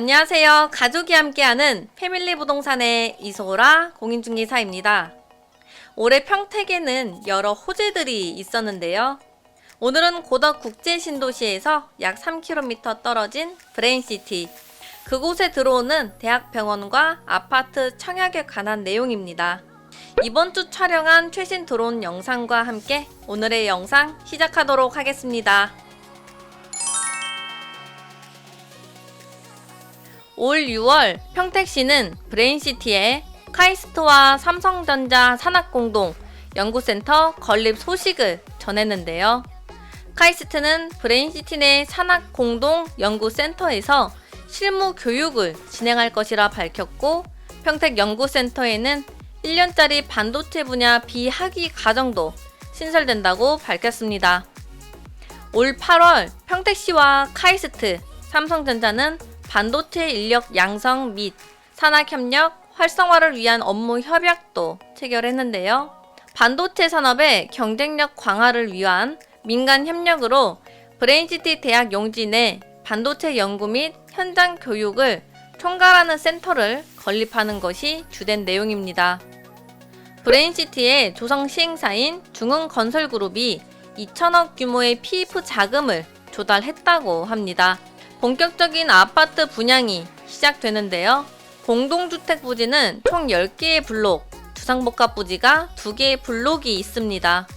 안녕하세요. 가족이 함께하는 패밀리 부동산의 이소라 공인중개사입니다. 올해 평택에는 여러 호재들이 있었는데요. 오늘은 고덕 국제신도시에서 약 3km 떨어진 브레인시티. 그곳에 들어오는 대학병원과 아파트 청약에 관한 내용입니다. 이번 주 촬영한 최신 드론 영상과 함께 오늘의 영상 시작하도록 하겠습니다. 올 6월 평택시는 브레인시티에 카이스트와 삼성전자 산학공동 연구센터 건립 소식을 전했는데요. 카이스트는 브레인시티 내 산학공동 연구센터에서 실무 교육을 진행할 것이라 밝혔고 평택연구센터에는 1년짜리 반도체 분야 비학위 과정도 신설된다고 밝혔습니다. 올 8월 평택시와 카이스트, 삼성전자는 반도체 인력 양성 및 산학 협력 활성화를 위한 업무 협약도 체결했는데요. 반도체 산업의 경쟁력 강화를 위한 민간 협력으로 브레인시티 대학 용지 내 반도체 연구 및 현장 교육을 총괄하는 센터를 건립하는 것이 주된 내용입니다. 브레인시티의 조성 시행사인 중흥건설그룹이 2천억 규모의 PF 자금을 조달했다고 합니다. 본격적인 아파트 분양이 시작되는데요. 공동주택 부지는 총 10개의 블록, 주상복합 부지가 2개의 블록이 있습니다.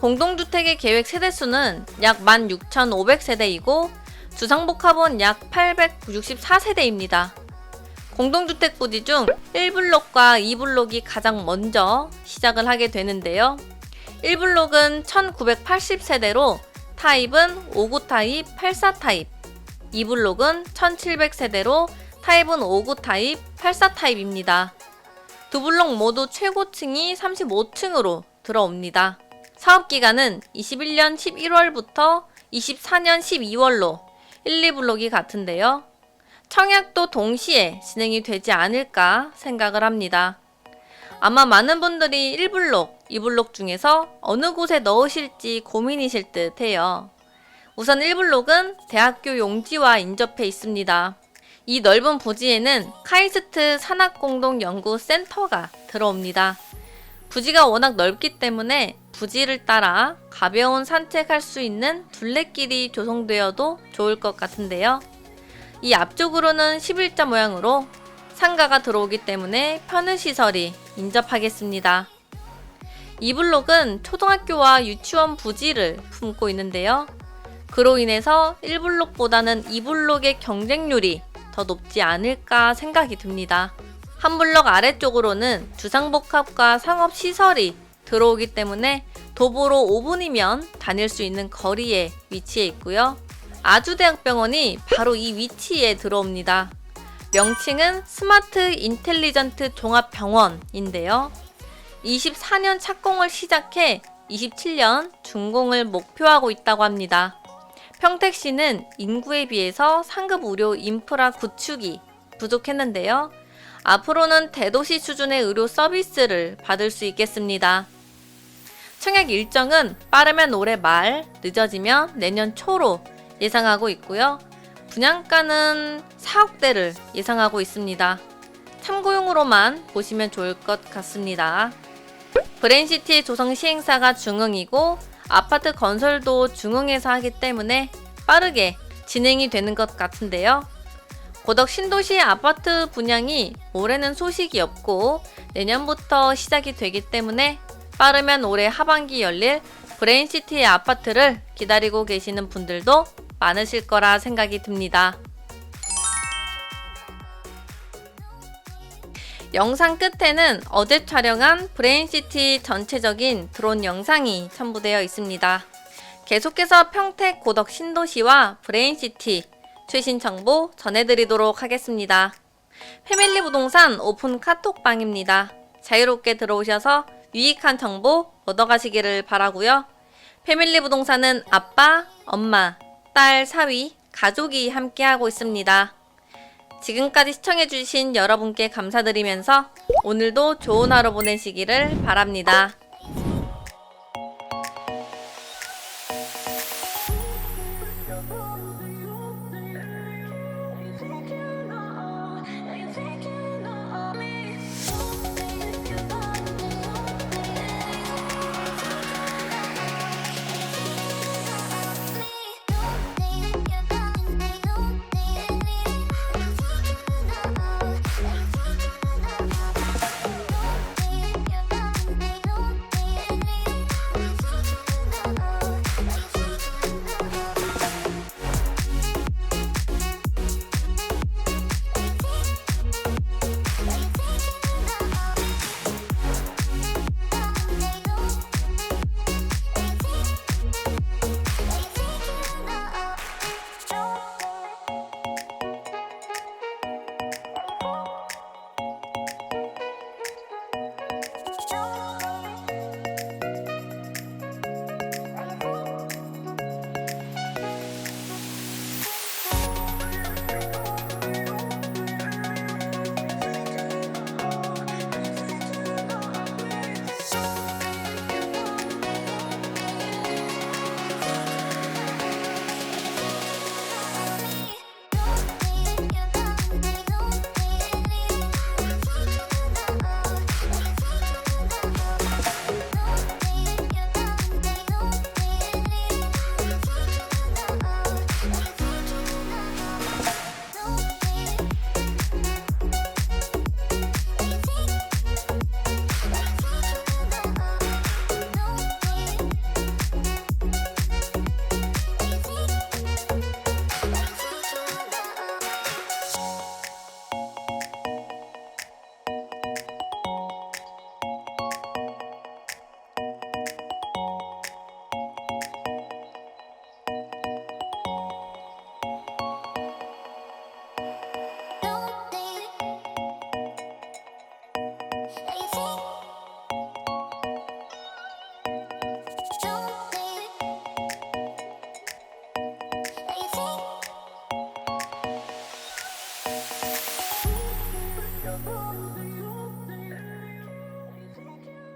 공동주택의 계획 세대수는 약 16,500세대이고 주상복합은 약 864세대입니다. 공동주택 부지 중 1블록과 2블록이 가장 먼저 시작을 하게 되는데요. 1블록은 1980세대로 타입은 59 타입, 84 타입, 2블록은 1700세대로 타입은 59 타입, 84 타입입니다. 두 블록 모두 최고층이 35층으로 들어옵니다. 사업 기간은 21년 11월부터 24년 12월로 1, 2블록이 같은데요. 청약도 동시에 진행이 되지 않을까 생각을 합니다. 아마 많은 분들이 1블록, 2블록 중에서 어느 곳에 넣으실지 고민이실 듯 해요. 우선 1블록은 대학교 용지와 인접해 있습니다. 이 넓은 부지에는 카이스트 산학공동연구센터가 들어옵니다. 부지가 워낙 넓기 때문에 부지를 따라 가벼운 산책할 수 있는 둘레길이 조성되어도 좋을 것 같은데요. 이 앞쪽으로는 11자 모양으로 상가가 들어오기 때문에 편의시설이 인접하겠습니다. 이 블록은 초등학교와 유치원 부지를 품고 있는데요. 그로 인해서 1블록보다는 2블록의 경쟁률이 더 높지 않을까 생각이 듭니다. 한 블록 아래쪽으로는 주상복합과 상업시설이 들어오기 때문에 도보로 5분이면 다닐 수 있는 거리에 위치해 있고요. 아주대학병원이 바로 이 위치에 들어옵니다. 명칭은 스마트 인텔리전트 종합병원인데요. 24년 착공을 시작해 27년 준공을 목표하고 있다고 합니다. 평택시는 인구에 비해서 상급 의료 인프라 구축이 부족했는데요. 앞으로는 대도시 수준의 의료 서비스를 받을 수 있겠습니다. 청약 일정은 빠르면 올해 말, 늦어지면 내년 초로 예상하고 있고요. 분양가는 4억대를 예상하고 있습니다. 참고용으로만 보시면 좋을 것 같습니다. 브랜시티 조성 시행사가 중흥이고 아파트 건설도 중흥에서 하기 때문에 빠르게 진행이 되는 것 같은데요. 고덕 신도시 아파트 분양이 올해는 소식이 없고 내년부터 시작이 되기 때문에 빠르면 올해 하반기 열릴 브레인시티의 아파트를 기다리고 계시는 분들도 많으실 거라 생각이 듭니다. 영상 끝에는 어제 촬영한 브레인시티 전체적인 드론 영상이 첨부되어 있습니다. 계속해서 평택 고덕 신도시와 브레인시티 최신 정보 전해드리도록 하겠습니다. 패밀리 부동산 오픈 카톡방입니다. 자유롭게 들어오셔서 유익한 정보 얻어가시기를 바라고요. 패밀리 부동산은 아빠, 엄마, 딸, 사위, 가족이 함께하고 있습니다. 지금까지 시청해주신 여러분께 감사드리면서 오늘도 좋은 하루 보내시기를 바랍니다.